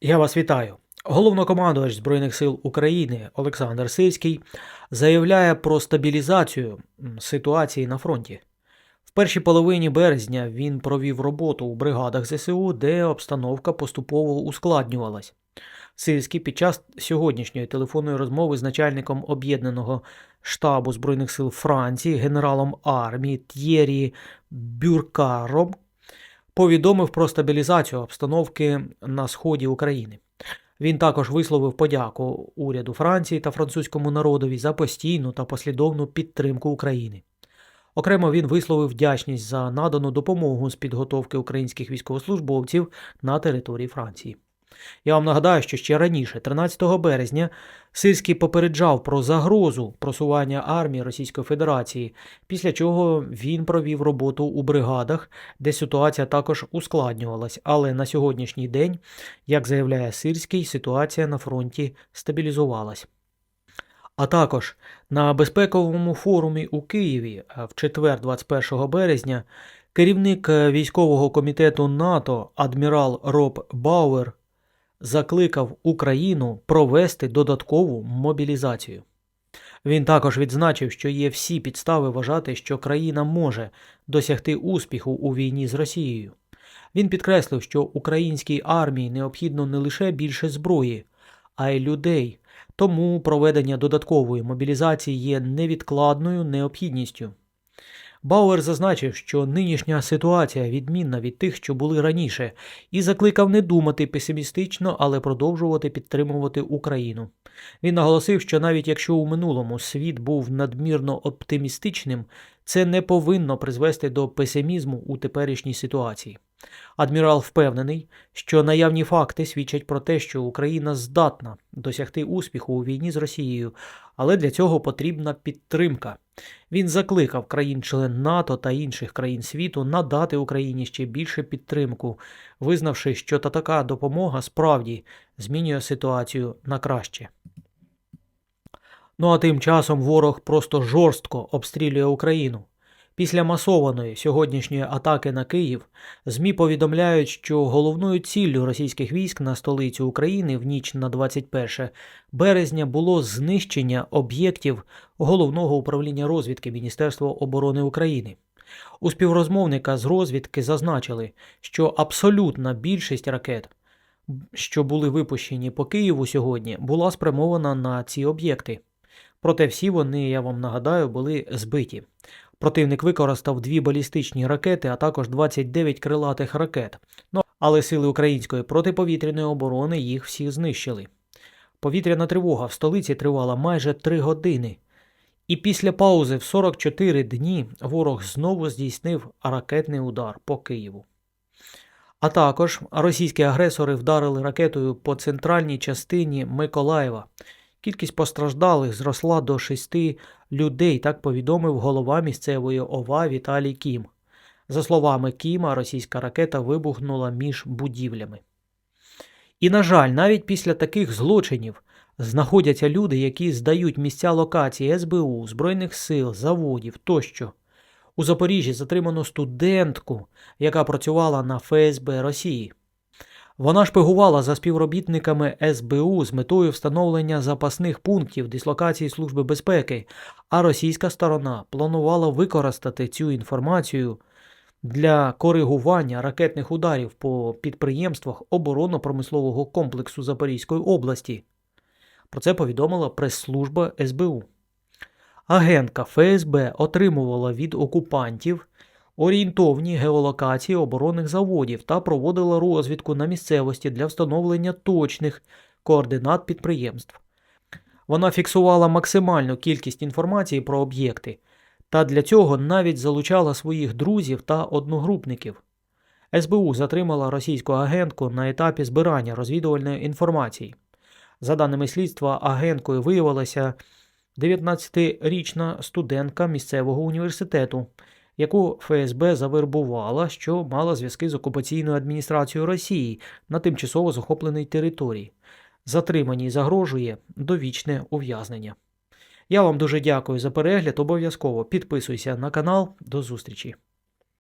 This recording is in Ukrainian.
Я вас вітаю. Головнокомандувач Збройних сил України Олександр Сирський заявляє про стабілізацію ситуації на фронті. В першій половині березня він провів роботу у бригадах ЗСУ, де обстановка поступово ускладнювалась. Сирський під час сьогоднішньої телефонної розмови з начальником об'єднаного штабу Збройних сил Франції, генералом армії Т'єрі Бюркаром повідомив про стабілізацію обстановки на сході України. Він також висловив подяку уряду Франції та французькому народові за постійну та послідовну підтримку України. Окремо він висловив вдячність за надану допомогу з підготовки українських військовослужбовців на території Франції. Я вам нагадаю, що ще раніше, 13 березня, Сирський попереджав про загрозу просування армії Російської Федерації, після чого він провів роботу у бригадах, де ситуація також ускладнювалась. Але на сьогоднішній день, як заявляє Сирський, ситуація на фронті стабілізувалась. А також на безпековому форумі у Києві е, в четвер, 21 березня, керівник е, військового комітету НАТО адмірал Роб Бауер закликав Україну провести додаткову мобілізацію. Він також відзначив, що є всі підстави вважати, що країна може досягти успіху у війні з Росією. Він підкреслив, що українській армії необхідно не лише більше зброї, а й людей, тому проведення додаткової мобілізації є невідкладною необхідністю. Бауер зазначив, що нинішня ситуація відмінна від тих, що були раніше, і закликав не думати песимістично, але продовжувати підтримувати Україну. Він наголосив, що навіть якщо у минулому світ був надмірно оптимістичним, це не повинно призвести до песимізму у теперішній ситуації. Адмірал впевнений, що наявні факти свідчать про те, що Україна здатна досягти успіху у війні з Росією, але для цього потрібна підтримка. Він закликав країн-член НАТО та інших країн світу надати Україні ще більше підтримку, визнавши, що та така допомога справді змінює ситуацію на краще. Ну а тим часом ворог просто жорстко обстрілює Україну. Після масованої сьогоднішньої атаки на Київ ЗМІ повідомляють, що головною ціллю російських військ на столицю України в ніч на 21 березня було знищення об'єктів головного управління розвідки Міністерства оборони України. У співрозмовника з розвідки зазначили, що абсолютна більшість ракет, що були випущені по Києву сьогодні, була спрямована на ці об'єкти. Проте всі вони, я вам нагадаю, були збиті. Противник використав дві балістичні ракети, а також 29 крилатих ракет. Ну, але сили української протиповітряної оборони їх всі знищили. Повітряна тривога в столиці тривала майже 3 години. І після паузи в 44 дні ворог знову здійснив ракетний удар по Києву. А також російські агресори вдарили ракетою по центральній частині Миколаєва. Кількість постраждалих зросла до шести людей, так повідомив голова місцевої ОВА Віталій Кім. За словами Кіма, російська ракета вибухнула між будівлями. І, на жаль, навіть після таких злочинів знаходяться люди, які здають місця локації СБУ, Збройних сил, заводів тощо. У Запоріжжі затримано студентку, яка працювала на ФСБ Росії. Вона шпигувала за співробітниками СБУ з метою встановлення запасних пунктів дислокації Служби безпеки, а російська сторона планувала використати цю інформацію для коригування ракетних ударів по підприємствах оборонно-промислового комплексу Запорізької області. Про це повідомила прес-служба СБУ. Агентка ФСБ отримувала від окупантів орієнтовні геолокації оборонних заводів та проводила розвідку на місцевості для встановлення точних координат підприємств. Вона фіксувала максимальну кількість інформації про об'єкти та для цього навіть залучала своїх друзів та одногрупників. СБУ затримала російську агентку на етапі збирання розвідувальної інформації. За даними слідства, агенткою виявилася 19-річна студентка місцевого університету, яку ФСБ завербувала, що мала зв'язки з окупаційною адміністрацією Росії на тимчасово захопленій території. Затриманій загрожує довічне ув'язнення. Я вам дуже дякую за перегляд. Обов'язково підписуйся на канал. До зустрічі!